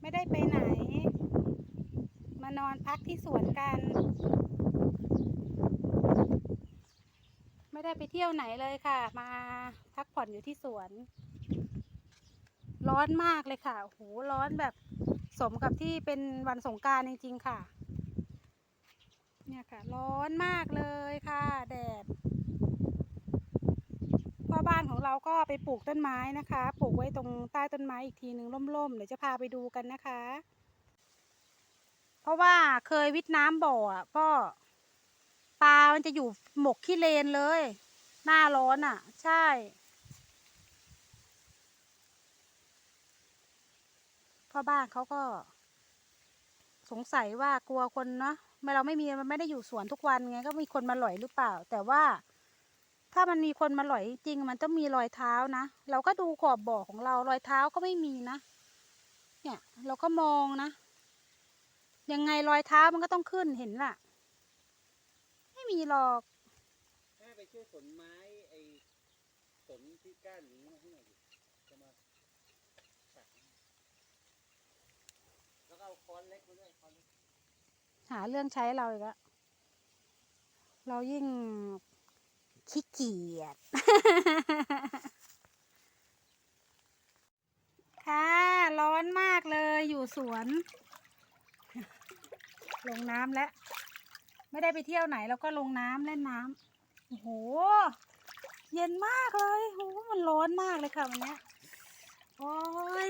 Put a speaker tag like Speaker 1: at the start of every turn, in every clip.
Speaker 1: ไม่ได้ไปไหน มานอนพักที่สวนกัน ไม่ได้ไปเที่ยวไหนเลยค่ะ มาพักผ่อนอยู่ที่สวน ร้อนมากเลยค่ะโอ้โหร้อนแบบสมกับที่เป็นวันสงการจริงๆค่ะ เนี่ยค่ะ ร้อนมากเลยค่ะ แดด พ่อบ้านของเราก็ไปปลูกต้นไม้นะคะ ปลูกไว้ตรงใต้ต้นไม้อีกทีหนึ่งร่มๆเดี๋ยวจะพาไปดูกันนะคะ เพราะว่าเคยวิทน้ำบ่ออะก็ปลา มันจะอยู่หมกขี้เลนเลย หน้าร้อนอะ ใช่ พ่อบ้านเขาก็ สงสัยว่ากลัวคนเนาะไม่เราไม่มีมันไม่ได้อยู่สวนทุกวันไง ก็มีคนมาหล่อยหรือเปล่า แต่ว่า ถ้ามันมีคนมาหล่อยจริงมันต้องมีรอยเท้านะ เราก็ดูขอบบ่อของเรารอยเท้าก็ไม่มีนะ เนี่ย เราก็มองนะ ยังไงรอยเท้ามันก็ต้องขึ้นเห็นล่ะ ไม่มีหรอก
Speaker 2: ถ้าไปช่วยสนไม้ไอ้สนที่ก้านอย่างนี้มาให้หน่อยดิจะมาตัดแล้วก็เอาค้อนเล็กมาด้วยค้อนเล็ก
Speaker 1: หาเรื่องใช้เราอีกแล้วเรายิ่ง ขี้เกียจ ค่ะ ร้อนมากเลยอยู่สวน ลงน้ำแล้ว ไม่ได้ไปเที่ยวไหนแล้วก็ลงน้ำเล่นน้ำโอ้โห เย็นมากเลยโอ้โหมันร้อนมากเลยค่ะวันนี้โอ้ย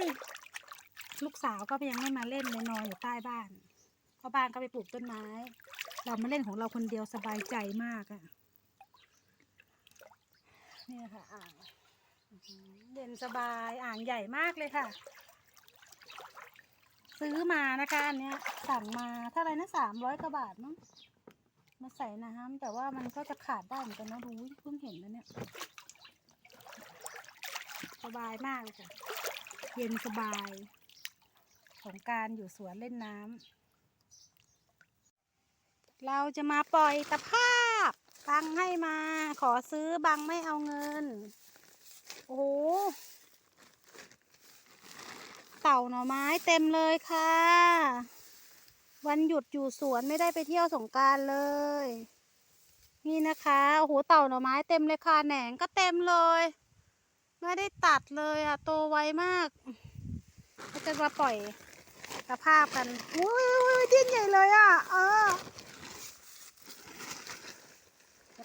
Speaker 1: ลูกสาวก็ยังไม่มาเล่นเลยนอนอยู่ใต้บ้านพราะบ้านก็ไปปลูกต้นไม้ เรามาเล่นของเราคนเดียวสบายใจมากอะ เนี่ยค่ะอ่างเย็นสบายอ่างใหญ่มากเลยค่ะ ซื้อมานะคะอันเนี้ยสั่งมาเท่าไรนะสามร้อยกว่าบาทมั้งมาใส่น้ำแต่ว่ามันก็จะขาดได้เหมือนกันนะดูเพิ่งเห็นนะเนี่ย สบายมากเลยค่ะเย็นสบายของการอยู่สวนเล่นน้ำเราจะมาปล่อยตะภาพ บังให้มา ขอซื้อบังไม่เอาเงิน โอ้โหเต่าหน่อไม้เต็มเลยค่ะ วันหยุดอยู่สวนไม่ได้ไปเที่ยวสงการเลย นี่นะคะโอ้โหเต่าหน่อไม้เต็มเลยค่ะแหนงก็เต็มเลย ไม่ได้ตัดเลยอะโตไวมากก็จะมาปล่อยตะภาพกันอุ้ยอุ้ยดิ้นใหญ่เลยอะเออ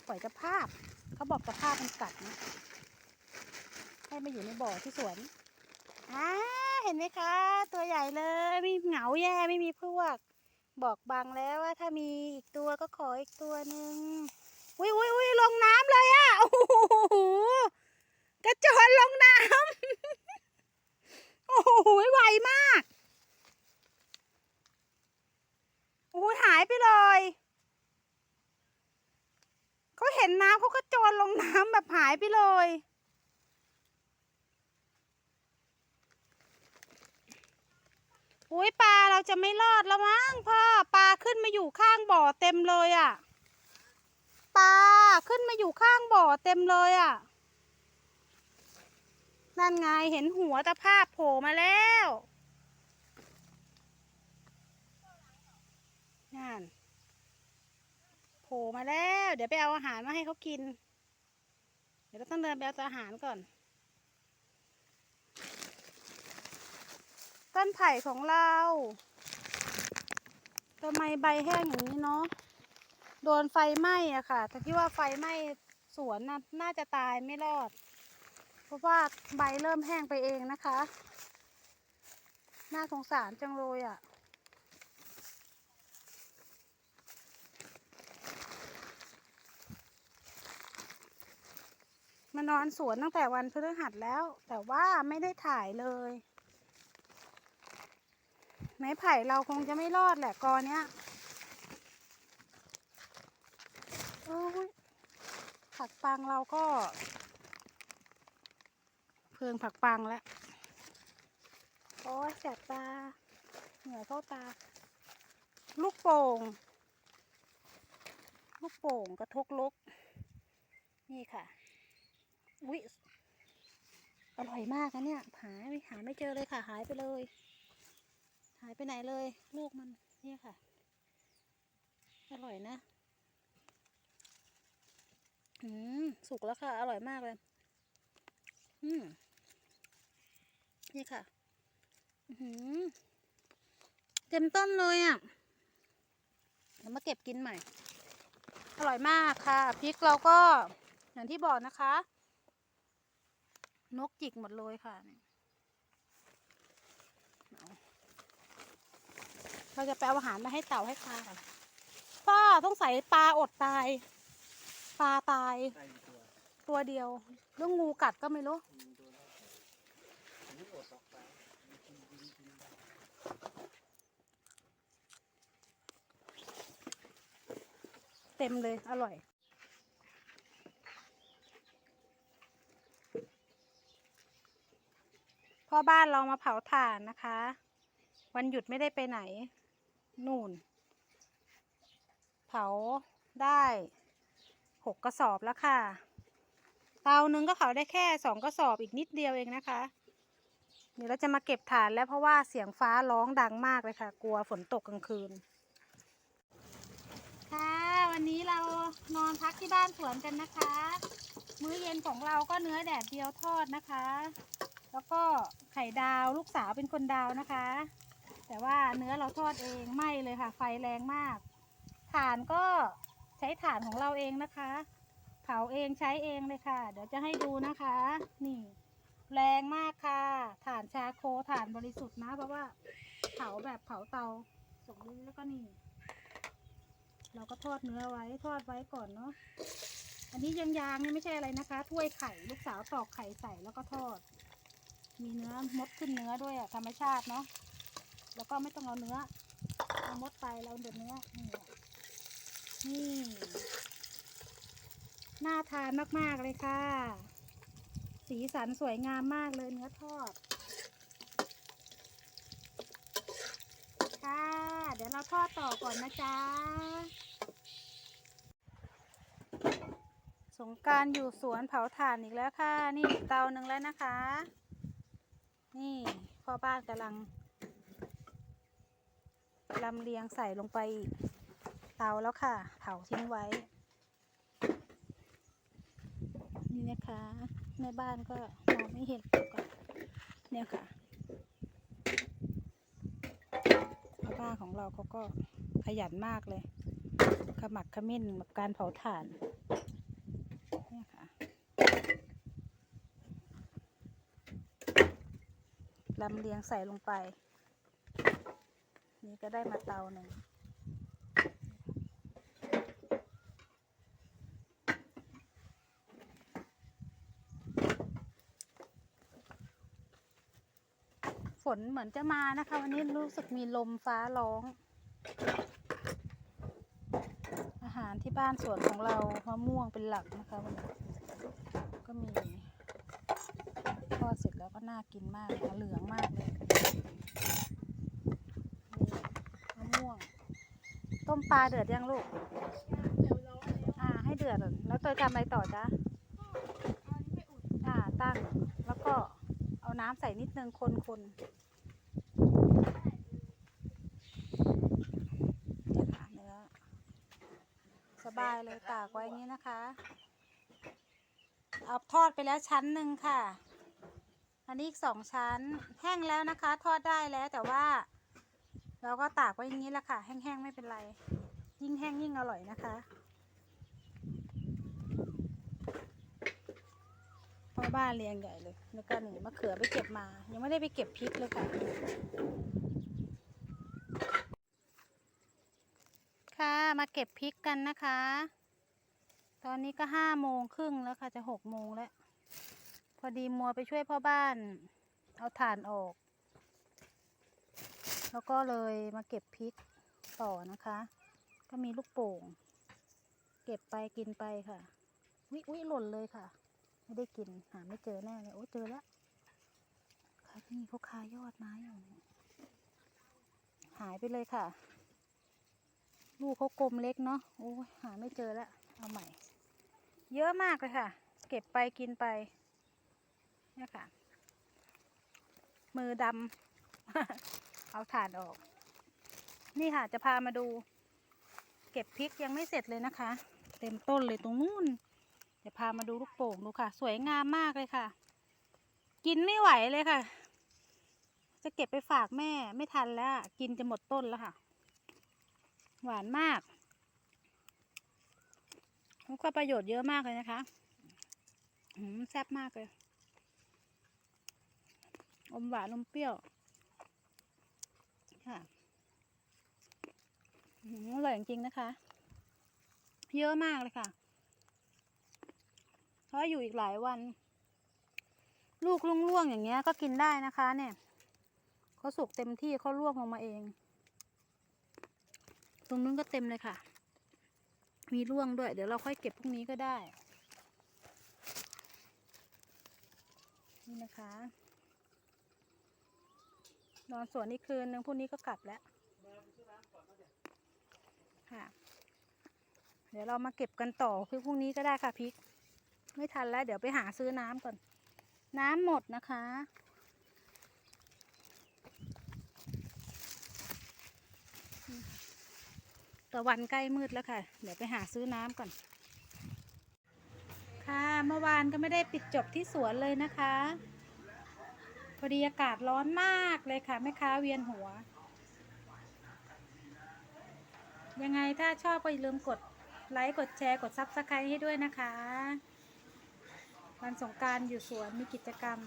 Speaker 1: ปล่อยตะภาพ เขาบอกตะภาพมันกัดนะให้มาอยู่ในบ่อที่สวนอ่าเห็นไหมคะ ตัวใหญ่เลยไม่เหงาแย่ไม่มีพวก บอกบังแล้วว่าถ้ามีอีกตัวก็ขออีกตัวหนึ่งอุ้ยอุ้ยอุ้ยลงน้ำเลยอะโอ้โหกระโจนลงน้ำโอ้โหไวมากโอ้โหหายไปเลย เขาเห็นน้ำเขาก็โจรลงน้ำแบบหายไปเลย อุ้ยปลาเราจะไม่รอดแล้วมั้งพ่อปลาขึ้นมาอยู่ข้างบ่อเต็มเลยอะ่ะปลาขึ้นมาอยู่ข้างบ่อเต็มเลยอะ่ะ นั่นไงเห็นหัวตะภาพโผล่มาแล้วนั่น ผล่มาแล้ว เดี๋ยวไปเอาอาหารมาให้เขากิน เดี๋ยวเราต้องเดินไปเอาอาหารก่อน ต้นไผ่ของเราทำไมใบแห้งอย่างนี้เนาะโดนไฟไหม้อะค่ะ แต่ที่ว่าไฟไหม้สวนน่ะน่าจะตายไม่รอด เพราะว่าใบเริ่มแห้งไปเองนะคะ น่าสงสารจังเลยอะ มานอนสวนตั้งแต่วันพฤหัสแล้ว แต่ว่าไม่ได้ถ่ายเลย ไม้ไผ่เราคงจะไม่รอดแหละกอเนี้ยผักปังเราก็ เพิงผักปังแล้ว โอ้ยแสบตา เหนื่อยเข้าตา ลูกโป่ง ลูกโป่งกระทกลก นี่ค่ะ อุ้ยอร่อยมากนะเนี่ย หาไม่หาไม่เจอเลยค่ะ หายไปเลย หายไปไหนเลย ลูกมันเนี่ยค่ะ อร่อยนะ อืม สุกแล้วค่ะ อร่อยมากเลย อืม นี่ค่ะ อือหือเต็มต้นเลยอะเดี๋ยวมาเก็บกินใหม่ อร่อยมากค่ะ พริกเราก็อย่างที่บอกนะคะ นกจิกหมดเลยค่ะเราจะไปเอาอาหารมาให้เต่าให้ปลากันพ่อต้องใส่ปลาอดตาย ปลาตาย
Speaker 2: ตัว
Speaker 1: เดียวเรื่องงูกัดก็ไม่รู้เต็มเลย อร่อย พ่อบ้านเรามาเผาถ่านนะคะ วันหยุดไม่ได้ไปไหน นู่น เผาได้หกกระสอบแล้วค่ะ เตาหนึ่งก็เผาได้แค่สองกระสอบอีกนิดเดียวเองนะคะ เดี๋ยวเราจะมาเก็บถ่านแล้วเพราะว่าเสียงฟ้าร้องดังมากเลยค่ะ กลัวฝนตกกลางคืน ค่ะ วันนี้เรานอนพักที่บ้านสวนกันนะคะ มื้อเย็นของเราก็เนื้อแดดเดียวทอดนะคะ แล้วก็ไข่ดาวลูกสาวเป็นคนดาวนะคะ แต่ว่าเนื้อเราทอดเองไหม้เลยค่ะ ไฟแรงมากถ่านก็ใช้ถ่านของเราเองนะคะ เผาเองใช้เองเลยค่ะ เดี๋ยวจะให้ดูนะคะ นี่ แรงมากค่ะถ่านชาโคถ่านบริสุทธิ์นะ เพราะว่าเผาแบบเผาเตาสงนี้แล้วก็นี่ เราก็ทอดเนื้อไว้ทอดไว้ก่อนเนาะอันนี้ยางๆเนี่ยไม่ใช่อะไรนะคะถ้วยไข่ลูกสาวตอกไข่ใส่แล้วก็ทอด มีเนื้อมดขึ้นเนื้อด้วยอะธรรมชาติเนาะแล้วก็ไม่ต้องเอาเนื้อเอามดไปเราเดือดเนื้อนี่นี่น่าทานมาก ๆ เลยค่ะ สีสันสวยงามมากเลยเนื้อทอด ค่ะ เดี๋ยวเราทอดต่อก่อนนะจ๊ะ สงการอยู่สวนเผาถ่านอีกแล้วค่ะ นี่เตาหนึ่งแล้วนะคะ นี่พ่อบ้านกำลังลำเลียงใส่ลงไปเตาแล้วค่ะ เผาทิ้งไว้ นี่นะคะแม่บ้านก็มองไม่เห็นก็เนี่ยค่ะชาวบ้านของเราเขาก็ขยันมากเลยขมักขมิ้นกับการเผาถ่าน เนี่ยค่ะ ลำเลียงใส่ลงไป นี่ก็ได้มาเตาหนึ่งฝนเหมือนจะมานะคะ วันนี้รู้สึกมีลมฟ้าร้อง อาหารที่บ้านสวนของเรามะม่วงเป็นหลักนะคะวันนี้ก็มีทอดเสร็จแล้วก็ น่ากินมากเหลืองมากเลยมะม่วง ต้มปลาเดือดยังลูก อ่า ให้เดือด แล้วตัวทำอะไรต่อจ๊ะอ่า ตั้ง แล้วก็เอาน้ำใส่นิดนึงคนๆเนี่ยค่ะเนื้อสบายเลยตากไว้อย่างนี้นะคะ เอาทอดไปแล้วชั้นหนึ่งค่ะ อันนี้อีกสองชั้น แห้งแล้วนะคะ ทอดได้แล้วแต่ว่า เราก็ตากไว้อย่างนี้แหละค่ะ แห้งๆไม่เป็นไร ยิ่งแห้งยิ่งอร่อยนะคะพ่อบ้านเลี้ยงใหญ่เลย แล้วก็หนึ่งมะเขือไปเก็บมา ยังไม่ได้ไปเก็บพริกเลยค่ะค่ะมาเก็บพริกกันนะคะ ตอนนี้ก็ห้าโมงครึ่งแล้วค่ะจะหกโมงแล้ว พอดีมัวไปช่วยพ่อบ้าน เอาถ่านออก แล้วก็เลยมาเก็บพริกต่อนะคะ ก็มีลูกโป่ง เก็บไปกินไปค่ะ วิวิหล่นเลยค่ะ ไม่ได้กินหาไม่เจอแน่เลยโอ้เจอแล้วค่ะนี่เขาคายอดไม้อยู่หายไปเลยค่ะ ลูกเขากลมเล็กเนาะโอ้หาไม่เจอแล้วเอาใหม่ เยอะมากเลยค่ะ เก็บไปกินไป เนี่ยค่ะ มือดำเอาถ่านออก นี่ค่ะ จะพามาดู เก็บพริกยังไม่เสร็จเลยนะคะ เต็มต้นเลยตรงนู้นเดี๋ยวพามาดูลูกโป่งดูค่ะ สวยงามมากเลยค่ะ กินไม่ไหวเลยค่ะ จะเก็บไปฝากแม่ไม่ทันแล้ว กินจะหมดต้นแล้วค่ะ หวานมากแล้วก็ประโยชน์เยอะมากเลยนะคะแซ่บมากเลย อมหวานอมเปรี้ยว ค่ะอร่อยจริงๆนะคะ เยอะมากเลยค่ะ เพราะอยู่อีกหลายวัน ลูกร่วงๆอย่างเงี้ย ก็กินได้นะคะ เนี่ยเขาสุกเต็มที่เขาร่วงลงมาเอง ตรงนู้นก็เต็มเลยค่ะ มีร่วงด้วย เดี๋ยวเราค่อยเก็บพรุ่งนี้ก็ได้ นี่นะคะ นอนสวนนี่คืนนึงพรุ่งนี้ก็กลับแล้วค่ะ เดี๋ยวเรามาเก็บกันต่อคือพรุ่งนี้ก็ได้ค่ะพริก ไม่ทันแล้ว เดี๋ยวไปหาซื้อน้ำก่อน น้ำหมดนะคะตะวันใกล้มืดแล้วค่ะ เดี๋ยวไปหาซื้อน้ำก่อน ค่ะ เมื่อวานก็ไม่ได้ปิดจบที่สวนเลยนะคะ อดีอากาศร้อนมากเลยค่ะแม่ค้าเวียนหัว ยังไงถ้าชอบก็อย่าลืมกดไลค์กดแชร์กดซับสไครต์ให้ด้วยนะคะ วันสงการอยู่สวนมีกิจกรรม